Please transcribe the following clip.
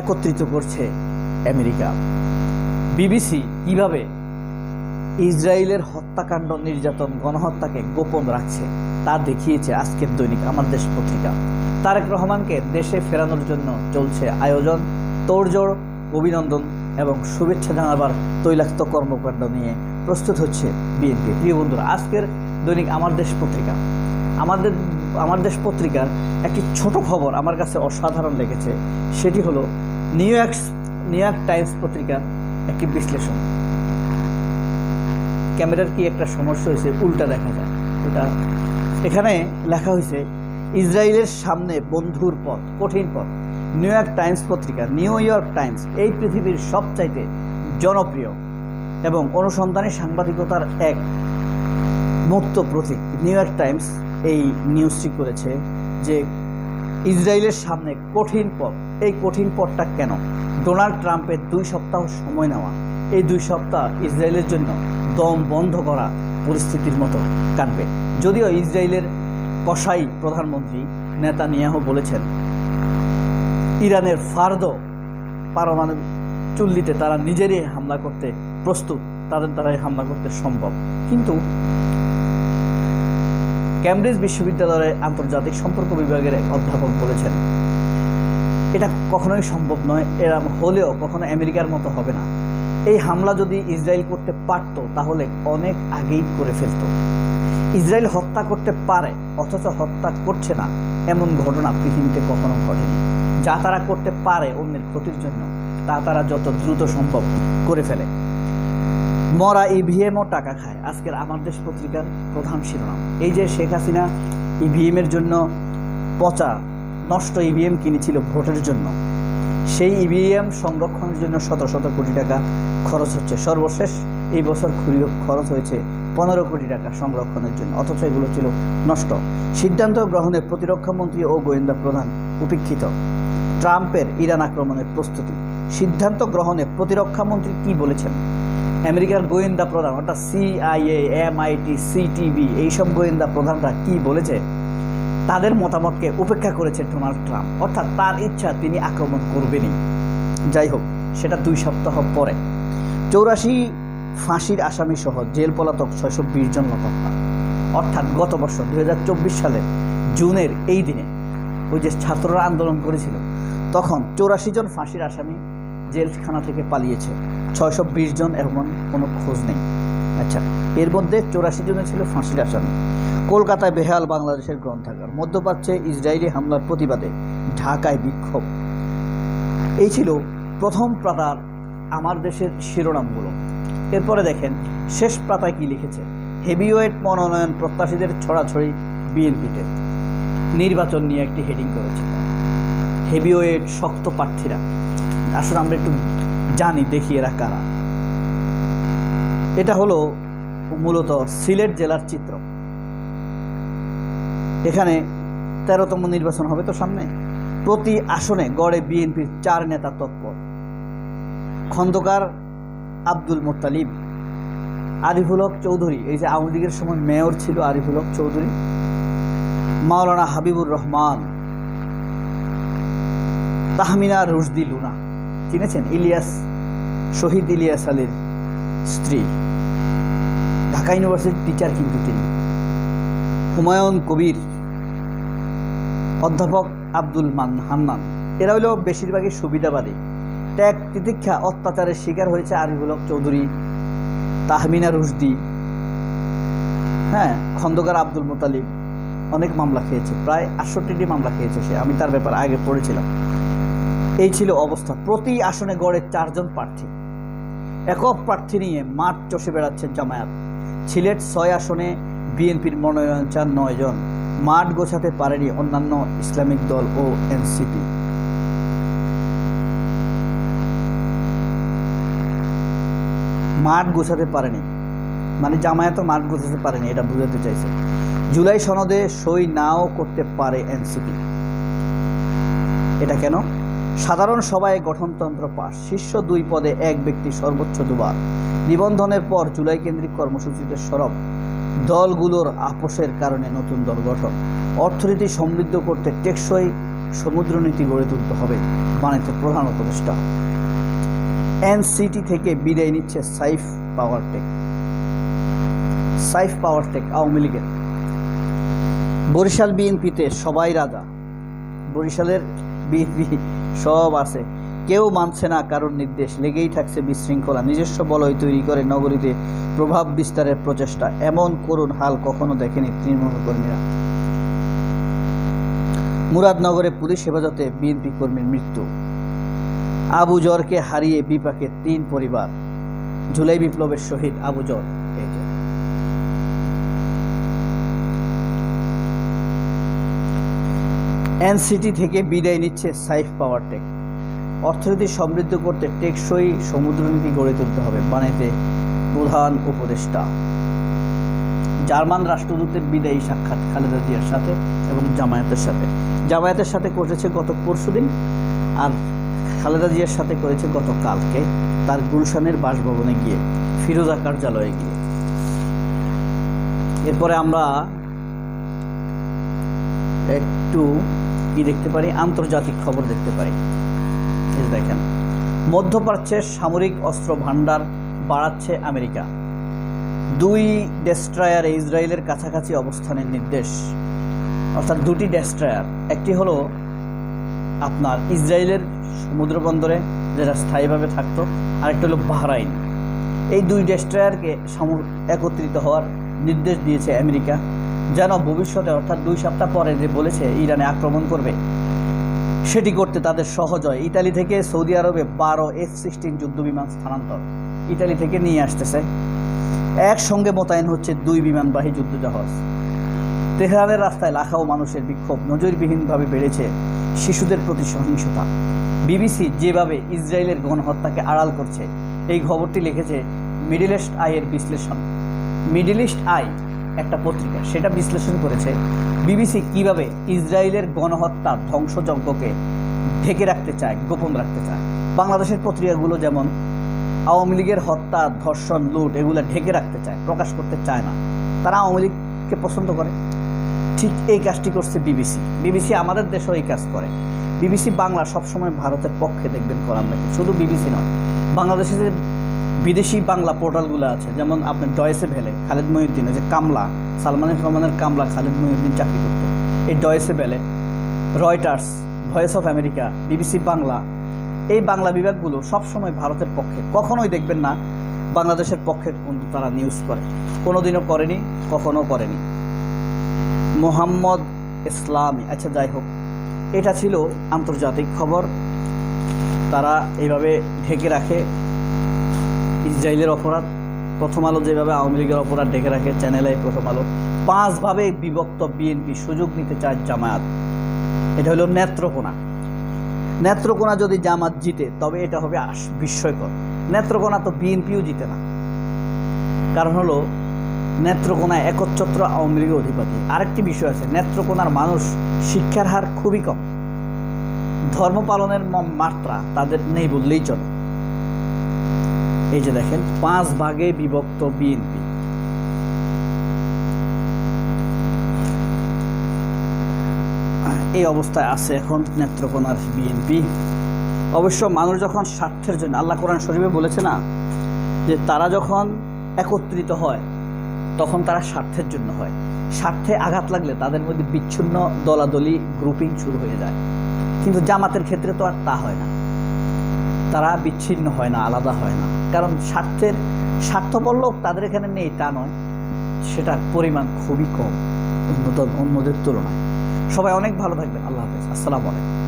একত্রিত করছে America. BBC কীভাবে ইসরায়েলের হত্যাকাণ্ড নির্যাতন, গণহত্যাকে গোপন রাখছে তা দেখিয়েছে আজকের দৈনিক আমার দেশ পত্রিকা। তারেক রহমানকে দেশে ফেরানোর জন্য চলছে আয়োজন, তোড়জোড়, অভিনন্দন এবং শুভেচ্ছা জানাবার তৈলাক্ত কর্মকাণ্ড নিয়ে প্রস্তুত হচ্ছে বিএনপি। প্রিয় বন্ধুরা, আজকের দৈনিক আমার দেশ পত্রিকা। আমাদের আমার দেশ পত্রিকার একটি ছোট খবর আমার কাছে অসাধারণ লেগেছে। সেটি হলো New York New York Times পত্রিকার একটি বিশ্লেষণ। ক্যামেরার কি একটা সমস্যা হয়েছে? উল্টা দেখা যায়। ওটা এখানে লেখা হয়েছে, ইসরায়েলের সামনে বন্ধুর পথ, কঠিন পথ। নিউ ইয়র্ক টাইমস পত্রিকা, নিউ ইয়র্ক টাইমস, এই পৃথিবীর সবচাইতে জনপ্রিয় এবং অনুসন্ধানী সাংবাদিকতার এক মুক্ত প্রতীক। নিউ ইয়র্ক টাইমস এই নিউজটি করেছে যে ইসরায়েলের সামনে কঠিন পথ। এই কঠিন পথটা কেন? ডোনাল্ড ট্রাম্পের দুই সপ্তাহ সময় নেওয়া। এই দুই সপ্তাহ ইসরায়েলের জন্য দম বন্ধ করা পরিস্থিতির মতো কাটবে। যদিও ইসরায়েলের কসাই প্রধানমন্ত্রী নেতানিয়াহু বলেছেন, ইরানের ফার্দ পারমাণবিক চুল্লিতে তারা নিজেরই হামলা করতে প্রস্তুত, তাদের দ্বারাই হামলা করতে সম্ভব। কিন্তু ক্যামব্রিজ বিশ্ববিদ্যালয়ের আন্তর্জাতিক সম্পর্ক বিভাগের এক অধ্যাপক বলেছেন। এটা কখনোই সম্ভব নয়, এরা হলেও কখনো আমেরিকার মতো হবে না। এই হামলা যদি ইসরায়েল করতে পারত, তাহলে অনেক আগেই করে ফেলত। ইসরায়েল হত্যা করতে পারে, অথচ হত্যা করছে না, এমন ঘটনা পৃথিবীতে কখনো ঘটেনি। যা তারা করতে পারে অন্যের ক্ষতির জন্য, তা তারা যত দ্রুত সম্ভব করে ফেলে। মরা ইভিএমও টাকা খায়। আজকের আমার দেশ পত্রিকার প্রধান শিরোনাম। এই যে শেখ হাসিনা ইভিএমের জন্য পচা, নষ্ট ইভিএম কিনেছিল ভোটের জন্য। সেই ইভিএম সংরক্ষণের জন্য শত শত কোটি টাকা খরচ হচ্ছে। সর্বশেষ এই বছর খরচ হয়েছে পনেরো কোটি টাকা সংরক্ষণের জন্য। অথচ এগুলো ছিল নষ্ট। সিদ্ধান্ত গ্রহণে প্রতিরক্ষা মন্ত্রী ও গোয়েন্দা প্রধান উপেক্ষিত। ট্রাম্পের ইরান আক্রমণের প্রস্তুতি। সিদ্ধান্ত গ্রহণে প্রতিরক্ষা মন্ত্রী কি বলেছেন? আমেরিকার গোয়েন্দা প্রধান, অর্থাৎ সিআইএ এমআইটি সিটিভি এইসব গোয়েন্দা প্রধানরা কি বলেছে? তাদের মতামতকে উপেক্ষা করেছে ডোনাল্ড ট্রাম্প। অর্থাৎ তার ইচ্ছা তিনি আক্রমণ করবেনই। যাই হোক, সেটা দুই সপ্তাহ পরে। চৌরাশি ফাঁসির আসামি সহ জেল পলাতক ছয়শো বিশ জন হত্যা। অর্থাৎ গত বছর দুই হাজার চব্বিশ সালে জুনের এই দিনে ওই যে ছাত্ররা আন্দোলন করেছিল, তখন চৌরাশি জন ফাঁসির আসামি জেলখানা থেকে পালিয়েছে। ছয়শো বিশ জন এমন কোনো খোঁজ নেই। আচ্ছা এর মধ্যে চৌরাশি জনের ছিল ফাঁসির আসামি। কলকাতায় বেহাল বাংলাদেশের গ্রন্থাগার। মধ্যপ্রাচ্যে ইসরায়েলি হামলার প্রতিবাদে ঢাকায় বিক্ষোভ। এই ছিল প্রথম পাতার আমার দেশের শিরোনামগুলো। এরপরে দেখেন, শেষ পাতায় কি লিখেছে? হেভিওয়েট মনোনয়ন প্রত্যাশীদের ছড়াছড়ি বিএনপিতে। নির্বাচন নিয়ে একটি হেডিং করেছে। হেভিওয়েট শক্ত প্রার্থীরা। আসলে আমরা একটু জানি দেখি এরা কারা। এটা হলো মূলত সিলেট জেলার চিত্র। এখানে তেরোতম নির্বাচন হবে তো সামনে? প্রতি আসনে গড়ে বিএনপির চার নেতা তৎপর। খন্দকার আব্দুল মোত্তালিব, আরিফুল হক চৌধুরী। এই যে আওয়ামী লীগের সময় মেয়র ছিল আরিফুল হক চৌধুরী। মাওলানা হাবিবুর রহমান, তাহমিনা রুশদি লুনা। চিনেছেন? ইলিয়াস, শহীদ ইলিয়াস আলীর স্ত্রী। ঢাকা ইউনিভার্সিটির টিচার কিন্তু তিনি। হুমায়ুন কবির অধ্যাপক আব্দুল মান, হান্নান। এরা হলো বেশিরভাগই সুবিধাবাদী। ত্যাগ, তিতিক্ষা, অত্যাচারের শিকার হয়েছে আরিফুল হক চৌধুরী, তাহমিনা রুশদি হ্যাঁ খন্দকার আব্দুল মোতালিব। অনেক মামলা খেয়েছে, প্রায় আটষট্টিটি মামলা খেয়েছে সে। আমি তার ব্যাপারে আগে পড়েছিলাম। এই ছিল অবস্থা। প্রতি আসনে গড়ে চারজন প্রার্থী। একক প্রার্থী নিয়ে মাঠ চষে বেড়াচ্ছেন জামায়াত। সিলেট ছয় আসনে বিএনপির মনোনয়ন চান নয় জন। মাঠ গোছাতে পারেনি অন্যান্য ইসলামিক দল ও এনসিপি। মাঠ গোছাতে পারেনি। মানে জামায়াতও মাঠ গোছাতে পারেনি, এটা বুঝাতে চাইছে। জুলাই সনদে সই নাও করতে পারে এনসিপি। এটা কেন? সাধারণ সভায় গঠনতন্ত্র পাশ। শীর্ষ দুই পদে এক ব্যক্তি সর্বোচ্চ দুবার। নিবন্ধনের পর জুলাই কেন্দ্রিক কর্মসূচিতে সরব। দলগুলোর আপোষের কারণে নতুন দল গঠন। অর্থনীতি সমৃদ্ধ করতে টেকসই সমুদ্রনীতি গড়ে তুলতে হবে বাণিজ্য প্রধান উপদেষ্টা। এনসিটি থেকে বিদায় নিচ্ছে Saif power tech. Saif power tech Awami লীগের। বরিশাল বিএনপিতে সবাই রাজা। বরিশালের বিএনপি সব আছে। কেউ মানছে না কারোর নির্দেশ লেগেই থাকছে বিশৃঙ্খলা। নিজস্ব বলয় তৈরি করে নগরীতে প্রভাব বিস্তারের প্রচেষ্টা। এমন করুণ হাল কখনো দেখেনি তৃণমূল কর্মীরা। মুরাদনগরে পুলিশ হেফাজতে বিএনপি কর্মীর মৃত্যু। আবু জরকে হারিয়ে বিপাকে তিন পরিবার। জুলাই বিপ্লবের শহীদ আবু জর এই যে। এনসিটি থেকে বিদায় নিচ্ছে সাইফ পাওয়ার টেক। অর্থনীতি সমৃদ্ধ করতে টেকসই সমুদ্রনীতি গড়ে তুলতে হবে বানাইতে প্রধান উপদেষ্টা। জার্মান রাষ্ট্রদূতের বিদায়ী সাক্ষাৎ খালেদা জিয়ার সাথে এবং জামায়াতের সাথে। জামায়াতের সাথে করেছে গত পরশুদিন আর খালেদা জিয়ার সাথে করেছে গত কালকে তার গুলশানের বাসভবনে গিয়ে, ফিরোজা কার্যালয়ে গিয়ে। এরপরে আমরা একটু কি দেখতে পারি, আন্তর্জাতিক খবর দেখতে পারি। দেখেন মধ্যপ্রাচ্যের সামরিক অস্ত্র ভাণ্ডার বাড়াচ্ছে আমেরিকা। দুই ডেস্ট্রয়ার ইসরায়েলের কাছাকাছি অবস্থানের নির্দেশ। অর্থাৎ দুটি ডেস্ট্রয়ার, একটি হলো আপনার ইসরায়েলের সমুদ্র বন্দরে, যেটা স্থায়ীভাবে থাকতো, আরেকটা হলো বাহরাইন। এই দুই ডেস্ট্রায়ারকে একত্রিত হওয়ার নির্দেশ দিয়েছে আমেরিকা। যেন ভবিষ্যতে, অর্থাৎ দুই সপ্তাহ পরে যে বলেছে, ইরানে আক্রমণ করবে, সেটি করতে তাদের সহজ হয়। ইতালি থেকে সৌদি আরবে বারো এফ সিক্সটিন যুদ্ধবিমান স্থানান্তর। ইতালি থেকে নিয়ে আসতেছে। একসঙ্গে মোতায়েন হচ্ছে দুই বিমানবাহী যুদ্ধজাহাজ। তেহরানের রাস্তায় লাখাও মানুষের বিক্ষোভ, নজরবিহীনভাবে বেড়েছে শিশুদের প্রতি সহিংসতা। বিবিসি যেভাবে ইসরায়েলের গণহত্যাকে আড়াল করছে, এই খবরটি লিখেছে মিডিল ইস্ট আইয়ের বিশ্লেষণ। মিডিল ইস্ট আই একটা পত্রিকা, সেটা বিশ্লেষণ করেছে বিবিসি কীভাবে ইসরায়েলের গণহত্যা ধ্বংসযজ্ঞকে ঢেকে রাখতে চায়, গোপন রাখতে চায়। বাংলাদেশের পত্রিকাগুলো যেমন আওয়ামী লীগের হত্যা, ধর্ষণ, লুট, এগুলো ঢেকে রাখতে চায়, প্রকাশ করতে চায় না। তারা আওয়ামী লীগকে পছন্দ করে। ঠিক এই কাজটি করছে বিবিসি। বিবিসি আমাদের দেশেও এই কাজ করে। বিবিসি বাংলা সবসময় ভারতের পক্ষে দেখবেন করার নাকি শুধু বিবিসি নয়, বাংলাদেশে যে বিদেশি বাংলা পোর্টালগুলো আছে, যেমন আপনার ডয়েসে ভেলে খালেদ মহিউদ্দিন যে কামলা সালমানের রহমানের কামলা খালেদ মহিউদ্দিন চাকরি করতো। এই Deutsche Welle Reuters, voice of America, BBC Bangla, এই বাংলা বিভাগগুলো সবসময় ভারতের পক্ষে, কখনোই দেখবেন না বাংলাদেশের পক্ষে কিন্তু তারা নিউজ করে। কোনোদিনও করেনি, কখনো করেনি। মোহাম্মদ ইসলাম আচ্ছা যাই হোক, এটা ছিল আন্তর্জাতিক খবর। তারা এইভাবে ঢেকে রাখে। ইসরায়েলের অপরাধ, প্রথম আলো যেভাবে আওয়ামী লীগের অপরাধ ডেকে রাখে চ্যানেলে প্রথম আলো। পাঁচভাবে বিভক্ত বিএনপি সুযোগ নিতে চায় জামায়াত। এটা হলো নেত্রকোনা। নেত্রকোনা যদি জামাত জিতে, তবে এটা হবে বিস্ময়কর। নেত্রকোনা তো বিএনপিও জিতে না। কারণ হলো নেত্রকোনা একচ্ছত্র আওয়ামী লীগের অধিপতি। আরেকটি বিষয় আছে, নেত্রকোনার মানুষ শিক্ষার হার খুবই কম। ধর্ম পালনের মাত্রা তাদের নেই বললেই চলে। এই যে দেখেন, পাঁচ ভাগে বিভক্ত বিএনপি এই অবস্থায় আছে এখন নেত্রকোনার বিএনপি অবশ্য মানুষ যখন স্বার্থের জন্য, আল্লাহ কোরআন শরীফে বলেছে না, যে তারা যখন একত্রিত হয়, তখন তারা স্বার্থের জন্য হয়। স্বার্থে আঘাত লাগলে তাদের মধ্যে বিচ্ছিন্ন দলাদলি গ্রুপিং শুরু হয়ে যায়। কিন্তু জামাতের ক্ষেত্রে তো আর তা হয় না। তারা বিচ্ছিন্ন হয় না, আলাদা হয় না। কারণ স্বার্থের, স্বার্থপর লোক তাদের এখানে নেই, তা নয়। সেটার পরিমাণ খুবই কম উন্নত অন্যদের তুলনায়। সবাই অনেক ভালো থাকবে আল্লাহ হাফেজ। আসসালামু আলাইকুম।